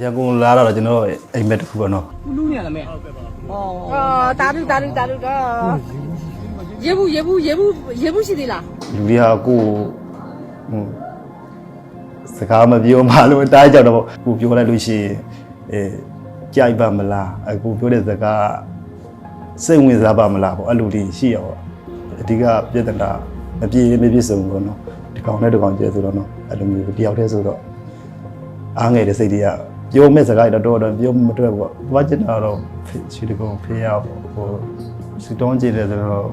ရန်ကုန်လာတော့ကျွန်တော်အိမ်မက်တစ်ခုပေါ့နော်ကူလူနေရလားမဲဟုတ်ကဲ့ပါအော်တာရုတာရုတာရုတော့ရေဘူးရေဘူးရေဘူးရေဘူးရှိသေးလားလူတွေဟာကိုယ်ဟိုစကားမပြောမှလို့တားကြတော့ပေါ့ကိုပြောလိုက်လို့ရှိရင်အဲကြိုက်ပါမလားအခုပြောတဲ့စကားစိတ်ဝင်စားပါမလားပေါ့အဲ့လိုလေးရှိရပါအဓိကပြဿနာမပြေမပြည့်စုံဘူးပေါ့နော်ဒီကောင်နဲ့ဒီကောင်ကျဲဆိုတော့နော်အဲ့လိုမျိုးတယောက်တည်းဆိုတော့အားငယ်တဲ့စိတ်တွေက ပြောမဲ့စကားတွေတော့တော့ပြောမတွက်ပေါ့သွားချင်တာတော့ချီတကုံဖေးရပေါ့ဟိုစီတောင်းကြည့်တယ်ဆိုတော့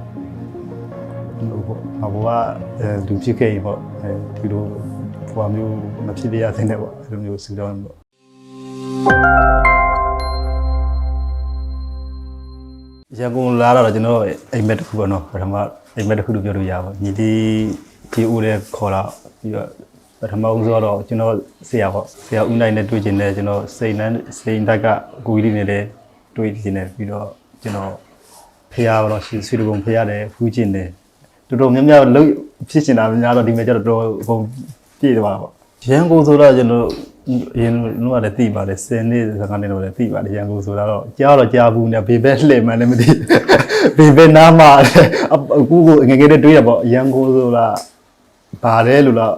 ဟိုပေါ့အဘောကအဲလူဖြစ်ခဲ့ရင်ပေါ့အဲဒီလိုဘွားမျိုးမဖြစ်ရတဲ့နဲ့ပေါ့အဲလိုမျိုးစူတောင်းပေါ့ရန်ကုန်လာတော့ကျွန်တော်အိမ်မက်တစ်ခုပေါ့နော်ပထမအိမ်မက်တစ်ခုလို့ပြောလို့ရပါညီလေးပြေဦးတဲ့ခေါ်တော့ပြီးတော့ ပထမဦးဆုံးတော့ကျွန်တော်ဆရာပေါ့ဆရာဦးနိုင်နဲ့တွေ့ကျင်တယ်ကျွန်တော်စိန်နန်းစိန်တက်ကအကူကြီးလေးနဲ့လည်းတွေ့ကျင်တယ်ပြီးတော့ကျွန်တော်ဖះတော့ဆွေဆွေတကုံဖះတယ်ဖူးကျင်တယ်တော်တော်များများလှုပ်ဖြစ်ချင်တာများတော့ဒီမှာကျတော့တော်တော်အကုန်ပြည့်သွားပါပေါ့ရန်ကုန်ဆိုတော့ကျွန်တော်ရန်ကုန်ကလည်းသိပါတယ်10နှစ်စကားနဲ့တော့လည်းသိပါတယ်ရန်ကုန်ဆိုတော့ကြားတော့ကြားဘူးနဲ့ဘေဘက်လှည့်မှန်းလည်းမသိဘေဘက်နားမှာအခုကိုငငယ်တဲ့တွေးရပေါ့ရန်ကုန်ဆိုတာ ဘာလဲလို့လား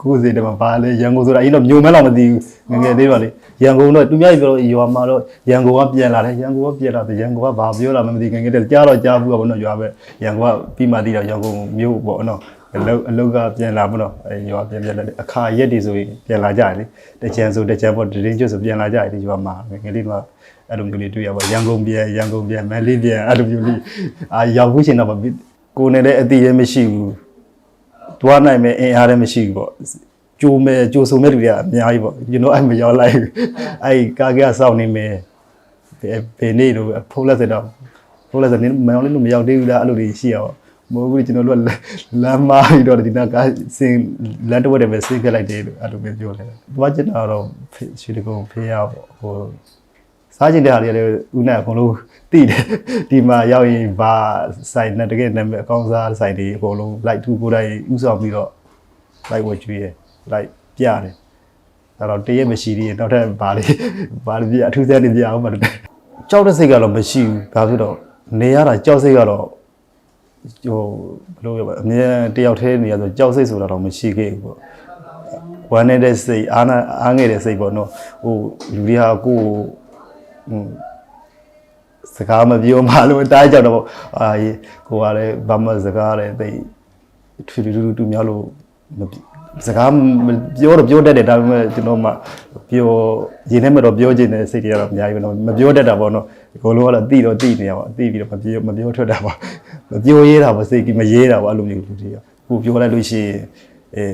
ခုစီတည်းမှာဘာလဲရန်ကုန်ဆိုတာအရင်တော့မြို့မဲတော့မသိဘူးငငယ်သေးပါလေရန်ကုန်တော့သူများပြောရွာမှာတော့ရန်ကုန်ကပြန်လာတယ်ရန်ကုန်ကပြန်လာတယ်ရန်ကုန်ကဘာပြောလာမှမသိငငယ်တဲ့ကြားတော့ကြားဘူးပေါ့နော်ရွာပဲရန်ကုန်ကပြီးမှသိတော့ရန်ကုန်မြို့ပေါ့နော်အလုတ်အလုတ်ကပြန်လာပေါ့နော်အဲရွာပြန်ပြန်လာတယ်အခါရက်တွေဆိုရင်ပြန်လာကြတယ်လေတကြံဆိုတကြံပေါ့တရင်ကျွတ်ဆိုပြန်လာကြတယ်ဒီရွာမှာငငယ်လေးကအဲ့လိုမျိုးလေးတွေ့ရပါရန်ကုန်ပြန်ရန်ကုန်ပြန်မန္တလေးပြန်အဲ့လိုမျိုးလေးအာရောက်ခုချိန်တော့ကိုယ်နဲ့လည်းအတိလည်းမရှိဘူး တွားနိုင်မဲ့အင်အားလည်းမရှိဘူးပေါ့ကြိုးမဲ့ကြိုးစုံမဲ့လူတွေကအများကြီးပေါ့ကျွန်တော်အဲ့မရောက်လိုက်ဘူးအဲ့ကားကစောင့်နေမယ်ဘယ်ဘယ်နေ့လို့ဖုန်းလက်စတော့ဖုန်းလက်စနေမအောင်လေးလို့မရောက်သေးဘူးလားအဲ့လိုတွေရှိရပါမဟုတ်ဘူးကျွန်တော်တို့ကလမ်းမာပြီးတော့ဒီနာကစင်လမ်းတော့တယ်ပဲစိတ်ခက်လိုက်တယ်လို့အဲ့လိုပဲပြောလိုက်တယ်။တွားချင်တာတော့ရွှေတကုံဖေးရပေါ့ဟို စားချင်တဲ့ဟာတွေလည်းဦးနဲ့အကုန်လုံးတည်တယ်ဒီမှာရောက်ရင်ဘာဆိုင်နဲ့တကယ်နာမည်အကောင်းစားဆိုင်တွေအကုန်လုံးလိုက်ထူကိုယ်တိုင်ဥဆောင်ပြီးတော့လိုက်ဝတ်ကျွေးရလိုက်ပြတယ်အဲ့တော့တရက်မရှိသေးရင်နောက်ထပ်ဘာလေးဘာလေးပြအထူးဆန်းနေပြအောင်ပါတော့ကြောက်တဲ့စိတ်ကတော့မရှိဘူးဒါဆိုတော့နေရတာကြောက်စိတ်ကတော့ဟိုဘယ်လိုရပါအမြဲတယောက်တည်းနေရဆိုကြောက်စိတ်ဆိုတာတော့မရှိခဲ့ဘူးပေါ့ဝမ်းနေတဲ့စိတ်အားနာအားငယ်တဲ့စိတ်ပေါ့နော်ဟိုလူတွေဟာကိုယ်ဟို စကားမပြောမှလို့တားကြတော့ပေါ့အာကိုကလည်းဘာမှစကားလည်းသိထွေထူးထူးတူများလို့မစကားမပြောတော့ပြောတတ်တယ်ဒါပေမဲ့ကျွန်တော်မှပြောရင်ထဲမှာတော့ပြောချင်တဲ့စိတ်တွေကတော့အများကြီးပဲနော်မပြောတတ်တာပေါ့နော်ဒီလိုလုံးကတော့တိတော့တိနေရပါတိပြီးတော့မပြောမပြောထွက်တာပေါ့မပြောရဲတာပေါ့စိတ်ကြီးမရဲတာပေါ့အဲ့လိုမျိုးလူတွေကကိုပြောလိုက်လို့ရှိရင်အဲ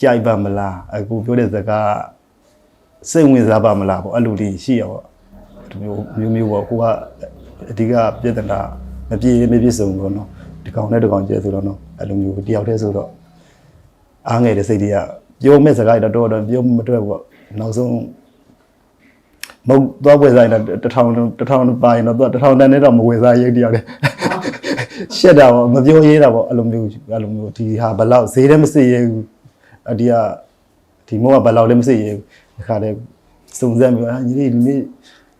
ကြိုက်ပါမလားအခုပြောတဲ့စကားစိတ်ဝင်စားပါမလားပေါ့အဲ့လိုလေးရှိရပါ ဒီမျိုးမျိုးမျိုးပေါ့ကိုကအဓိကပြဿနာမပြေမပြည့်စုံဘူးပေါ့နော်ဒီကောင်နဲ့ဒီကောင်ကျဲဆိုတော့နော်အဲ့လိုမျိုးတယောက်တည်းဆိုတော့အားငယ်တဲ့စိတ်တွေကပြောမဲ့စကားတွေတော့တော့ပြောမတွက်ဘူးပေါ့နောက်ဆုံးမဟုတ်သွားပွဲဆိုင်တော့တစ်ထောင်တစ်ထောင်ပါရင်တော့တစ်ထောင်တန်းနဲ့တော့မဝယ်စားရိတ်တယောက်တည်းရှက်တာပေါ့မပြောရေးတာပေါ့အဲ့လိုမျိုးအဲ့လိုမျိုးဒီဟာဘယ်လောက်ဈေးလည်းမစစ်ရဘူးအဒီကဒီမောကဘယ်လောက်လည်းမစစ်ရဘူးဒီခါတည်းစုံစမ်းပြီးအာညီလေးဒီနေ့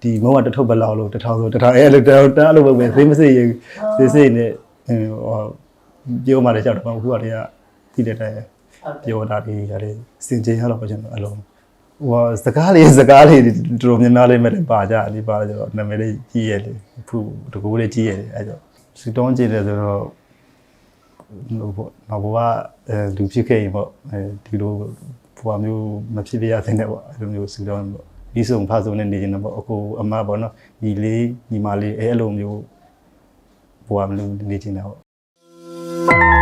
ဒီမောကတစ်ထုပ်ဘယ်လောက်လို့တစ်ထောင်ဆိုတစ်ထောင်အဲ့လိုတန်းတန်းအဲ့လိုပဲပဲဈေးမစစ်ရဘူးဈေးစစ်နေဟိုပြောမှလည်းကြောက်တော့အခုကတည်းကတိတဲ့တိုင်ပြောတာတွေရတယ်စင်ကြင်ရတော့ကျွန်တော်အလုံးဟိုစကားလေးစကားလေးတော်တော်များများလေးမဲ့ပါကြဒီပါကြတော့နာမည်လေးကြီးရလေဖူတကူလေးကြီးရလေအဲကြောစီတောင်းကြည့်တယ်ဆိုတော့ဟိုပေါ့နောက်ဘဝအဲလူဖြစ်ခဲ့ရင်ပေါ့အဲဒီလိုဘဝမျိုးမဖြစ်ရတဲ့နဲ့ပေါ့အဲလိုမျိုးစီတောင်းပေါ့ ဒီစုံဖာစုံနဲ့နေနေပေါ့အကိုအမပေါ့နော်ညီလေးညီမလေးအဲအဲ့လိုမျိုးဘဝမျိုးနေနေတာပေါ့